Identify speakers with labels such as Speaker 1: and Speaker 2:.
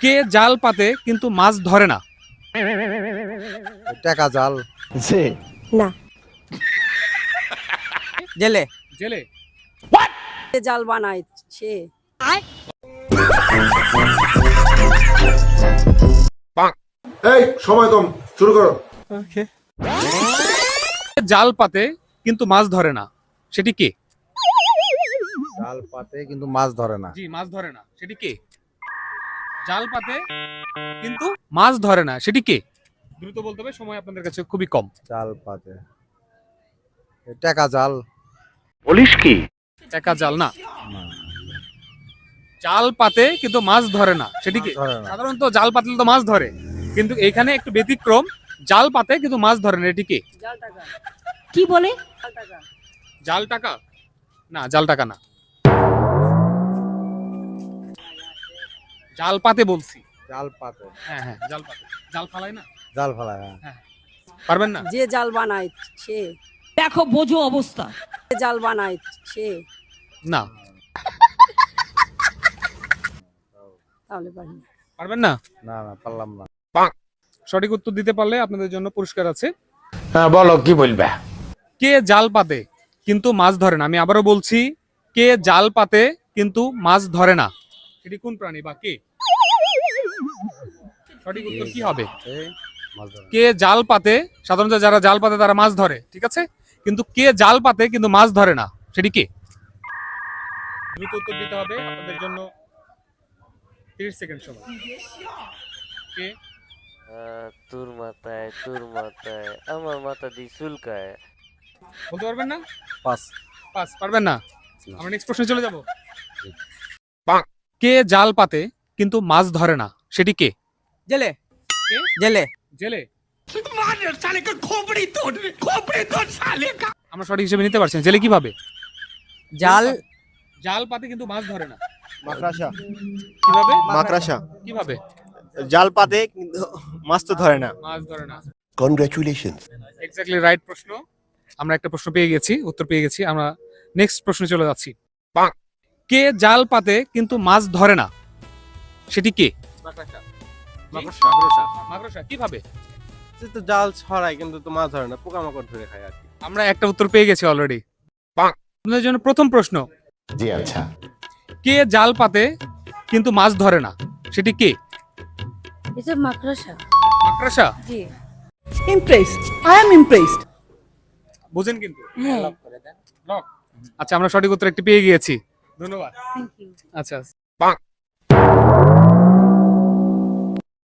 Speaker 1: কে জাল পাতে কিন্তু মাছ ধরে না।
Speaker 2: টাকা জাল।
Speaker 3: না।
Speaker 4: জেলে।
Speaker 1: জেলে।
Speaker 3: যে জাল বানায় সে?
Speaker 5: এই সময় কম শুরু করো।
Speaker 1: জাল পাতে কিন্তু মাছ ধরে না সেটি কে?
Speaker 2: জাল পাতে কিন্তু মাছ ধরে না।
Speaker 1: জি মাছ ধরে না সেটি কে? জাল পাতে কিন্তু মাছ ধরে না। সেটি কে? দ্রুত বলতে হবে সময় আপনাদের কাছে খুবই কম।
Speaker 2: জাল পাতে। টাকা জাল।
Speaker 1: একা জাল না। জাল পাতে কিন্তু মাছ ধরে না। সেটি কি। সাধারণত জাল পাতলে তো মাছ ধরে। কিন্তু এখানে একটু ব্যতিক্রম। জাল পাতে কিন্তু মাছ ধরে না। এটি কি?
Speaker 3: জাল টাকা।
Speaker 6: কি বলে?
Speaker 3: জাল টাকা?
Speaker 1: না জাল টাকা না। জাল পাতে বলছি।
Speaker 2: জাল পাতে
Speaker 1: হ্যাঁ হ্যাঁ জাল পাতে জাল ফালাই না?
Speaker 2: জাল ফেলায় হ্যাঁ।
Speaker 1: পারবেন না?
Speaker 3: যে জাল বানায় সে।
Speaker 6: দেখো বোঝো অবস্থা।
Speaker 3: যে জাল বানায় সে।
Speaker 1: না।
Speaker 3: তাহলে পারি
Speaker 1: পারবেন না?
Speaker 2: না না পারলাম না।
Speaker 1: সঠিক উত্তর দিতে পারলে আপনাদের জন্য পুরস্কার আছে।
Speaker 7: হ্যাঁ বলো কি বলবে?
Speaker 1: কে জাল পাতে কিন্তু মাছ ধরে না? আমি আবারও বলছি কে জাল পাতে কিন্তু মাছ ধরে না? সেটি কোন প্রাণী বা কে? সঠিক উত্তর কি হবে। কে জাল পাতে? সাধারণত যারা জাল পাতে তারা মাছ ধরে ঠিক আছে? কিন্তু কে জাল পাতে কিন্তু মাছ ধরে না সেটি কে? দ্রুত উত্তর দিতে হবে আপনাদের জন্য তিরিশ সেকেন্ড সময়। কে?
Speaker 8: তোর মাথায় তোর মাথায় আমার মাথা দিয়ে চুলকায়।
Speaker 1: বলতে পারবেন না?
Speaker 2: পাঁচ
Speaker 1: পাস পারবেন না? আমরা নেক্সট প্রশ্নে চলে যাব। কে জাল পাতে কিন্তু মাছ ধরে না? সেটি কে?
Speaker 4: জেলে। জেলে।
Speaker 1: জেলে। আমরা সঠিক হিসেবে নিতে পারছি না। জেলে কীভাবে?
Speaker 4: জাল।
Speaker 1: জাল পাতে কিন্তু মাছ ধরে না।
Speaker 9: মাকড়াসা।
Speaker 1: কীভাবে?
Speaker 9: মাকড়াসা।
Speaker 1: কীভাবে?
Speaker 9: জাল পাতে কিন্তু মাছ তো ধরে না।
Speaker 1: মাছ ধরে না।
Speaker 5: কনগ্রাচুলেশনস
Speaker 1: এক্স্যাক্টলি রাইট প্রশ্ন। আমরা একটা প্রশ্ন পেয়ে গেছি উত্তর পেয়ে গেছি। আমরা নেক্সট প্রশ্নে চলে যাচ্ছি। কে জাল পাতে কিন্তু মাছ ধরে না? সেটি কে? মাকড়সা। মাকড়সা। কীভাবে?
Speaker 9: সে তো জাল ছড়ায় কিন্তু তো মাছ ধরে না পোকামাকড় ধরে খায় আর কি।
Speaker 1: আমরা একটা উত্তর পেয়ে গেছি অলরেডি আপনাদের জন্য প্রথম প্রশ্ন।
Speaker 5: জি আচ্ছা।
Speaker 1: কে জাল পাতে কিন্তু মাছ ধরে না? সেটি কে?
Speaker 3: এটা মাকড়সা।
Speaker 1: মাকড়সা?
Speaker 3: জি।
Speaker 6: ইমপ্রেসড আই এম ইমপ্রেসড
Speaker 1: বুঝেন কিন্তু।
Speaker 3: হ্যাঁ।
Speaker 1: লক আচ্ছা আমরা সঠিক উত্তর একটি পেয়ে গিয়েছি। ধন্যবাদ। আচ্ছা।